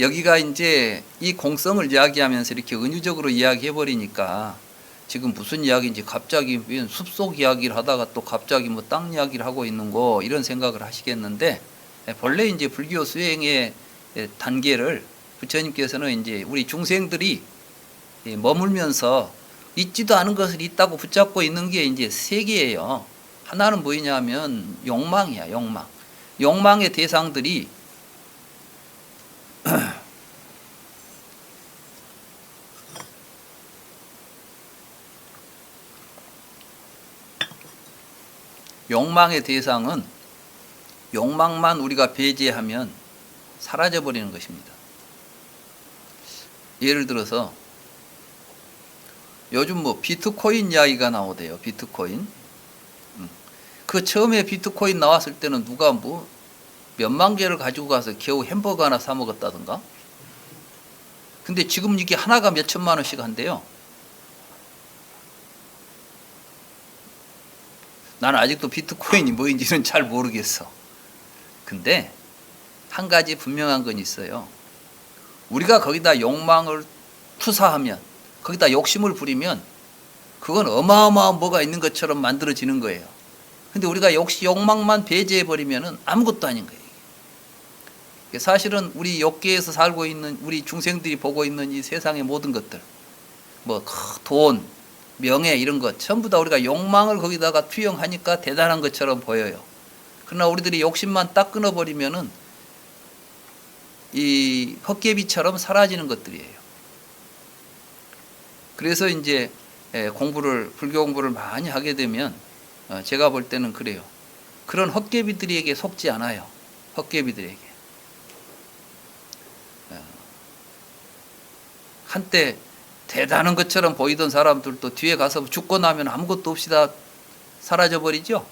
여기가 이제 이 공성을 이야기하면서 이렇게 은유적으로 이야기해 버리니까 지금 무슨 이야기인지 갑자기 웬 숲속 이야기를 하다가 또 갑자기 뭐 땅 이야기를 하고 있는 거 이런 생각을 하시겠는데 예, 본래 이제 불교 수행의 예, 단계를 부처님께서는 이제 우리 중생들이 예, 머물면서 있지도 않은 것을 있다고 붙잡고 있는 게 이제 세 개예요. 하나는 뭐냐면 욕망이야, 욕망. 욕망의 대상들이 욕망의 대상은 욕망만 우리가 배제하면 사라져 버리는 것입니다. 예를 들어서 요즘 뭐 비트코인 이야기가 나오대요. 비트코인. 음. 그 처음에 비트코인 나왔을 때는 누가 뭐 몇만 개를 가지고 가서 겨우 햄버거 하나 사 먹었다던가. 근데 지금 이게 하나가 몇 천만 원씩 한대요. 나는 아직도 비트코인이 뭐인지는 잘 모르겠어. 근데 한 가지 분명한 건 있어요. 우리가 거기다 욕망을 투사하면 거기다 욕심을 부리면 그건 어마어마한 뭐가 있는 것처럼 만들어지는 거예요. 근데 우리가 역시 욕망만 배제해 버리면은 아무것도 아닌 거예요. 사실은 우리 욕계에서 살고 있는 우리 중생들이 보고 있는 이 세상의 모든 것들, 뭐 돈, 명예 이런 것 전부 다 우리가 욕망을 거기다가 투영하니까 대단한 것처럼 보여요. 그러나 우리들이 욕심만 딱 끊어버리면은 이 헛개비처럼 사라지는 것들이에요. 그래서 이제 예, 공부를 불교 공부를 많이 하게 되면 어, 제가 볼 때는 그래요. 그런 헛개비들에게 속지 않아요. 헛개비들에게. 어, 한때 대단한 것처럼 보이던 사람들도 뒤에 가서 죽고 나면 아무것도 없이 다 사라져 버리죠.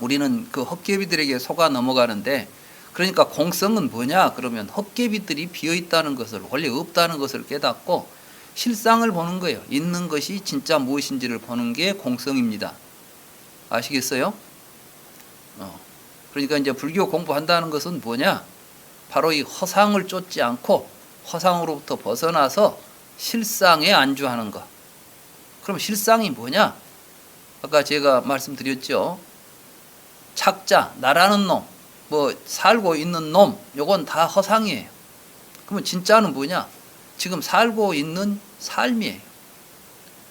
우리는 그 헛개비들에게 속아 넘어가는데 그러니까 공성은 뭐냐 그러면 헛개비들이 비어 있다는 것을 원래 없다는 것을 깨닫고 실상을 보는 거예요. 있는 것이 진짜 무엇인지를 보는 게 공성입니다. 아시겠어요? 어. 그러니까 이제 불교 공부한다는 것은 뭐냐? 바로 이 허상을 쫓지 않고 허상으로부터 벗어나서 실상에 안주하는 것. 그럼 실상이 뭐냐? 아까 제가 말씀드렸죠. 착자, 나라는 놈, 뭐 살고 있는 놈, 요건 다 허상이에요. 그러면 진짜는 뭐냐? 지금 살고 있는 삶이에요.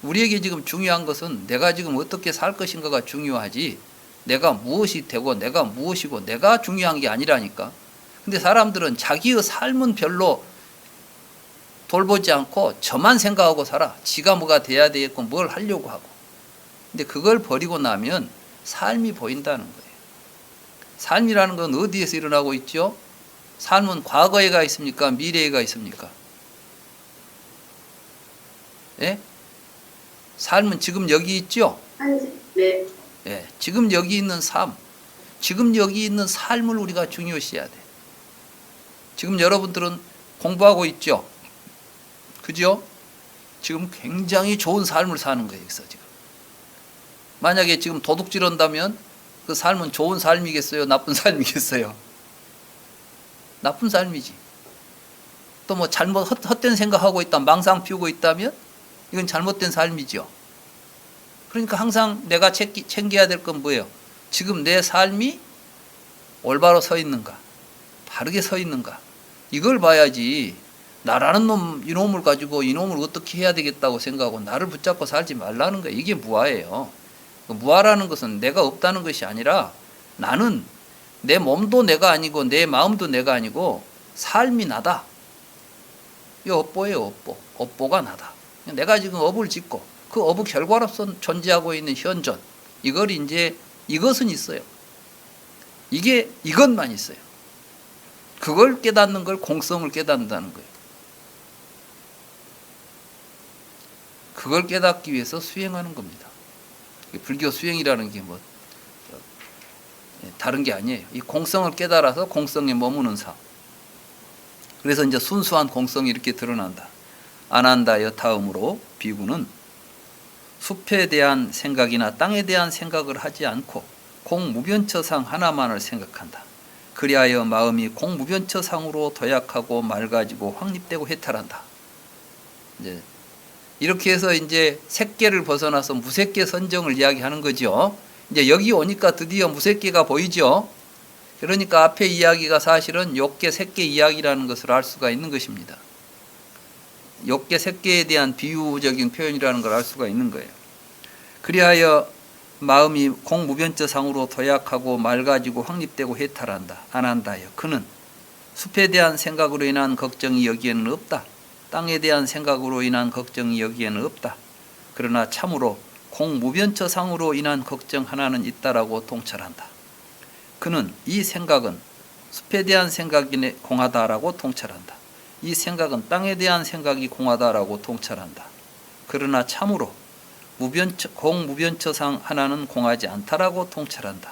우리에게 지금 중요한 것은 내가 지금 어떻게 살 것인가가 중요하지. 내가 무엇이 되고 내가 무엇이고 내가 중요한 게 아니라니까. 근데 사람들은 자기의 삶은 별로 돌보지 않고 저만 생각하고 살아. 지가 뭐가 돼야 되겠고 뭘 하려고 하고. 근데 그걸 버리고 나면 삶이 보인다는 거예요. 삶이라는 건 어디에서 일어나고 있죠? 삶은 과거에 가 있습니까? 미래에 가 있습니까? 예? 삶은 지금 여기 있죠? 네. 예. 지금 여기 있는 삶. 지금 여기 있는 삶을 우리가 중요시해야 돼. 지금 여러분들은 공부하고 있죠? 그죠? 지금 굉장히 좋은 삶을 사는 거예요, 여기서 지금. 만약에 지금 도둑질 한다면 그 삶은 좋은 삶이겠어요? 나쁜 삶이겠어요? 나쁜 삶이지. 또 뭐 잘못 헛, 헛된 생각하고 있다, 망상 피우고 있다면 이건 잘못된 삶이죠. 그러니까 항상 내가 챙겨야 될 건 뭐예요? 지금 내 삶이 올바로 서 있는가? 바르게 서 있는가? 이걸 봐야지 나라는 놈 이놈을 가지고 이놈을 어떻게 해야 되겠다고 생각하고 나를 붙잡고 살지 말라는 거예요. 이게 무아예요. 그 무아라는 것은 내가 없다는 것이 아니라 나는 내 몸도 내가 아니고 내 마음도 내가 아니고 삶이 나다. 이 업보예요, 업보. 업보가 나다. 내가 지금 업을 짓고 그 업의 결과로서 존재하고 있는 현존. 이걸 이제 이것은 있어요. 이게 이것만 있어요. 그걸 깨닫는 걸 공성을 깨닫는다는 거예요. 그걸 깨닫기 위해서 수행하는 겁니다. 불교 수행이라는 게 뭐 다른 게 아니에요. 이 공성을 깨달아서 공성에 머무는 삶. 그래서 이제 순수한 공성이 이렇게 드러난다. 안한다 여타음으로 비구는 숲에 대한 생각이나 땅에 대한 생각을 하지 않고 공무변처상 하나만을 생각한다. 그리하여 마음이 공무변처상으로 도약하고 맑아지고 확립되고 해탈한다. 이제 이렇게 해서 이제 색계를 벗어나서 무색계 선정을 이야기하는 거죠. 이제 여기 오니까 드디어 무색계가 보이죠. 그러니까 앞에 이야기가 사실은 욕계, 색계 이야기라는 것을 알 수가 있는 것입니다. 욕계, 색계에 대한 비유적인 표현이라는 걸 알 수가 있는 거예요. 그리하여 마음이 공무변저상으로 도약하고 맑아지고 확립되고 해탈한다. 안 한다요. 그는 숲에 대한 생각으로 인한 걱정이 여기에는 없다. 땅에 대한 생각으로 인한 걱정이 여기에는 없다. 그러나 참으로 공무변처상으로 인한 걱정 하나는 있다라고 통찰한다. 그는 이 생각은 숲에 대한 생각이 공하다라고 통찰한다. 이 생각은 땅에 대한 생각이 공하다라고 통찰한다. 그러나 참으로 무변처, 공무변처상 하나는 공하지 않다라고 통찰한다.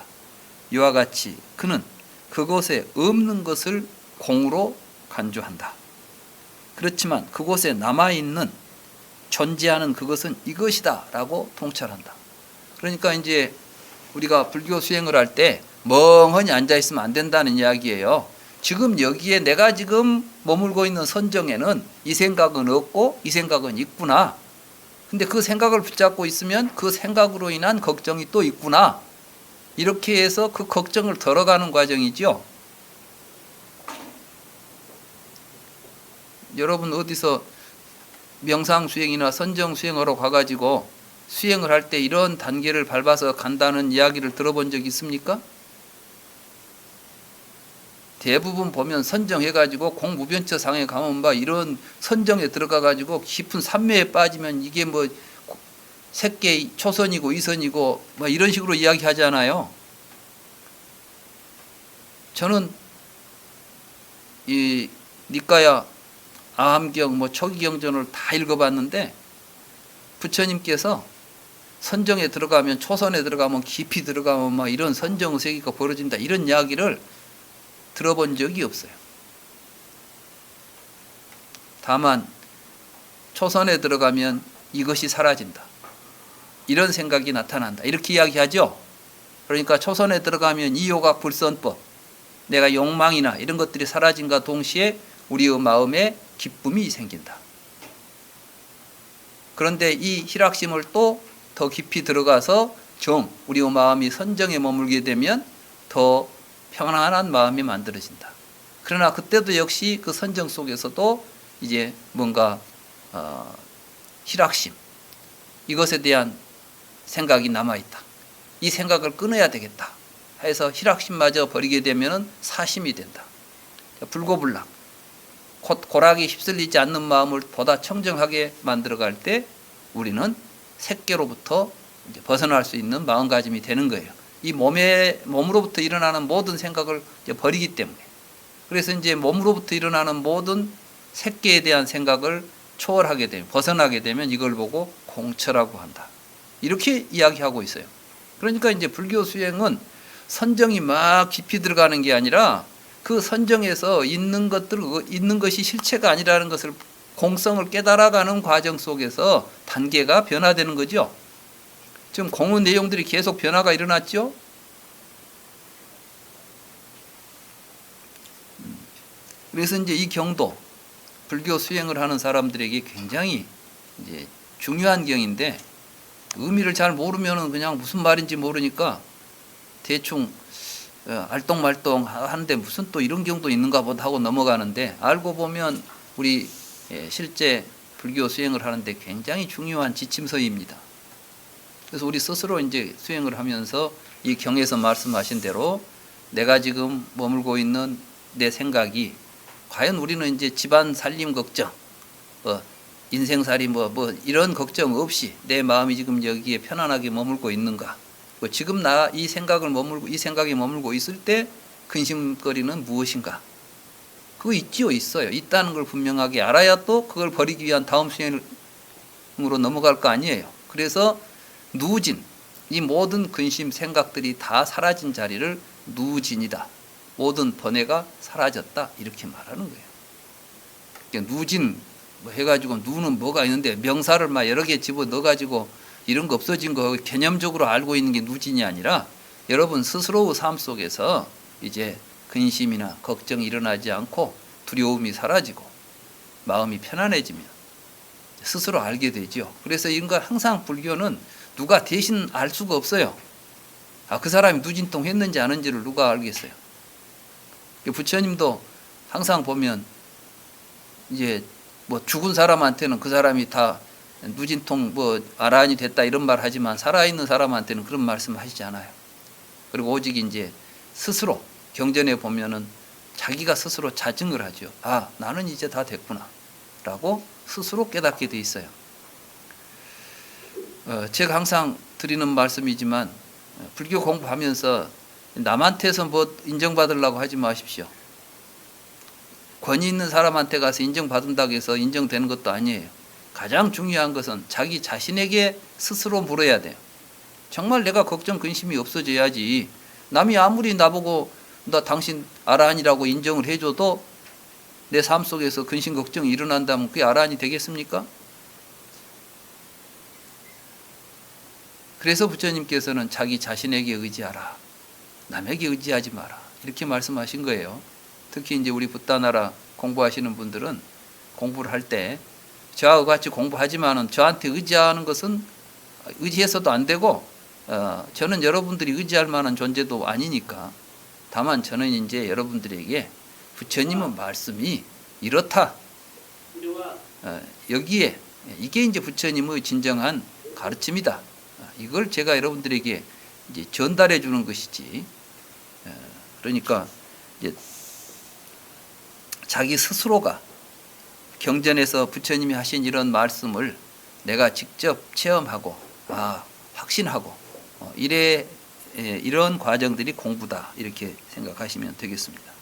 이와 같이 그는 그곳에 없는 것을 공으로 간주한다. 그렇지만 그곳에 남아있는 존재하는 그것은 이것이다 라고 통찰한다. 그러니까 이제 우리가 불교 수행을 할 때 멍하니 앉아 있으면 안 된다는 이야기예요. 지금 여기에 내가 지금 머물고 있는 선정에는 이 생각은 없고 이 생각은 있구나. 근데 그 생각을 붙잡고 있으면 그 생각으로 인한 걱정이 또 있구나. 이렇게 해서 그 걱정을 덜어가는 과정이죠. 여러분 어디서 명상 수행이나 선정 수행하러 가가지고 수행을 할 때 이런 단계를 밟아서 간다는 이야기를 들어본 적 있습니까? 대부분 보면 선정해가지고 공무변처 상에 가면 봐 이런 선정에 들어가가지고 깊은 산매에 빠지면 이게 뭐 색계 초선이고 이선이고 뭐 이런 식으로 이야기하잖아요. 저는 이 니까야 아함경 뭐 초기경전을 다 읽어봤는데 부처님께서 선정에 들어가면 초선에 들어가면 깊이 들어가면 막 이런 선정 세계가 벌어진다 이런 이야기를 들어본 적이 없어요. 다만 초선에 들어가면 이것이 사라진다. 이런 생각이 나타난다. 이렇게 이야기하죠. 그러니까 초선에 들어가면 이요각 불선법, 내가 욕망이나 이런 것들이 사라진과 동시에 우리의 마음에 기쁨이 생긴다. 그런데 이 희락심을 또 더 깊이 들어가서 정, 우리의 마음이 선정에 머물게 되면 더 평안한 마음이 만들어진다. 그러나 그때도 역시 그 선정 속에서도 이제 뭔가 어, 희락심 이것에 대한 생각이 남아 있다. 이 생각을 끊어야 되겠다. 해서 희락심마저 버리게 되면 사심이 된다. 불고불락 곧 고락이 휩쓸리지 않는 마음을 보다 청정하게 만들어갈 때 우리는 이제 벗어날 수 있는 마음가짐이 되는 거예요. 이 몸에 몸으로부터 일어나는 모든 생각을 버리기 때문에 그래서 이제 몸으로부터 일어나는 모든 색계에 대한 생각을 초월하게 되면 벗어나게 되면 이걸 보고 공처라고 한다. 이렇게 이야기하고 있어요. 그러니까 이제 불교 수행은 선정이 막 깊이 들어가는 게 아니라 그 선정에서 있는 것들 있는 것이 실체가 아니라는 것을 공성을 깨달아가는 과정 속에서 단계가 변화되는 거죠. 지금 공의 내용들이 계속 변화가 일어났죠. 그래서 이제 이 경도 불교 수행을 하는 사람들에게 굉장히 이제 중요한 경인데 의미를 잘 모르면은 그냥 무슨 말인지 모르니까 대충 어, 알똥말똥 하는데 무슨 또 이런 경도 있는가 보다 하고 넘어가는데 알고 보면 우리 예, 실제 불교 수행을 하는데 굉장히 중요한 지침서입니다. 그래서 우리 스스로 이제 수행을 하면서 이 경에서 말씀하신 대로 내가 지금 머물고 있는 내 생각이 과연 우리는 이제 집안 살림 걱정, 뭐 인생살이 뭐, 뭐 이런 걱정 없이 내 마음이 지금 여기에 편안하게 머물고 있는가? 뭐 지금 나 이 생각을 머물고 이 생각에 머물고 있을 때 근심거리는 무엇인가? 그거 있지요, 있어요. 있다는 걸 분명하게 알아야 또 그걸 버리기 위한 다음 수행으로 넘어갈 거 아니에요. 그래서 누진, 이 모든 근심 생각들이 다 사라진 자리를 누진이다. 모든 번뇌가 사라졌다. 이렇게 말하는 거예요. 그러니까 누진 뭐 해가지고 누는 뭐가 있는데 명사를 막 여러 개 집어 넣어가지고 이런 거 없어진 거 개념적으로 알고 있는 게 누진이 아니라 여러분 스스로의 삶 속에서 이제 근심이나 걱정이 일어나지 않고 두려움이 사라지고 마음이 편안해지면 스스로 알게 되죠. 그래서 이런 걸 항상 불교는 누가 대신 알 수가 없어요. 아, 그 사람이 누진통 했는지 안 했는지를 누가 알겠어요. 부처님도 항상 보면 이제 뭐 죽은 사람한테는 그 사람이 다 누진통 뭐 아라한이 됐다 이런 말 하지만 살아있는 사람한테는 그런 말씀 하시지 않아요. 그리고 오직 이제 스스로 경전에 보면은 자기가 스스로 자증을 하죠. 아, 나는 이제 다 됐구나. 라고 스스로 깨닫게 돼 있어요. 어, 제가 항상 드리는 말씀이지만 어, 불교 공부하면서 남한테서 뭐 인정받으려고 하지 마십시오. 권위 있는 사람한테 가서 인정받는다고 해서 인정되는 것도 아니에요. 가장 중요한 것은 자기 자신에게 스스로 물어야 돼요. 정말 내가 걱정 근심이 없어져야지. 남이 아무리 나보고 나 당신 아란이라고 인정을 해줘도 내 삶 속에서 근심 걱정이 일어난다면 그게 아란이 되겠습니까? 그래서 부처님께서는 자기 자신에게 의지하라. 남에게 의지하지 마라. 이렇게 말씀하신 거예요. 특히 이제 우리 붓다나라 공부하시는 분들은 공부를 할 때 저하고 같이 공부하지만은 저한테 의지하는 것은 의지해서도 안 되고 어, 저는 여러분들이 의지할 만한 존재도 아니니까 다만 저는 이제 여러분들에게 부처님의 말씀이 이렇다 어, 여기에 이게 이제 부처님의 진정한 가르침이다 어, 이걸 제가 여러분들에게 이제 전달해 주는 것이지 어, 그러니까 이제 자기 스스로가 경전에서 부처님이 하신 이런 말씀을 내가 직접 체험하고 아 확신하고 어, 이래 예, 이런 과정들이 공부다 이렇게 생각하시면 되겠습니다.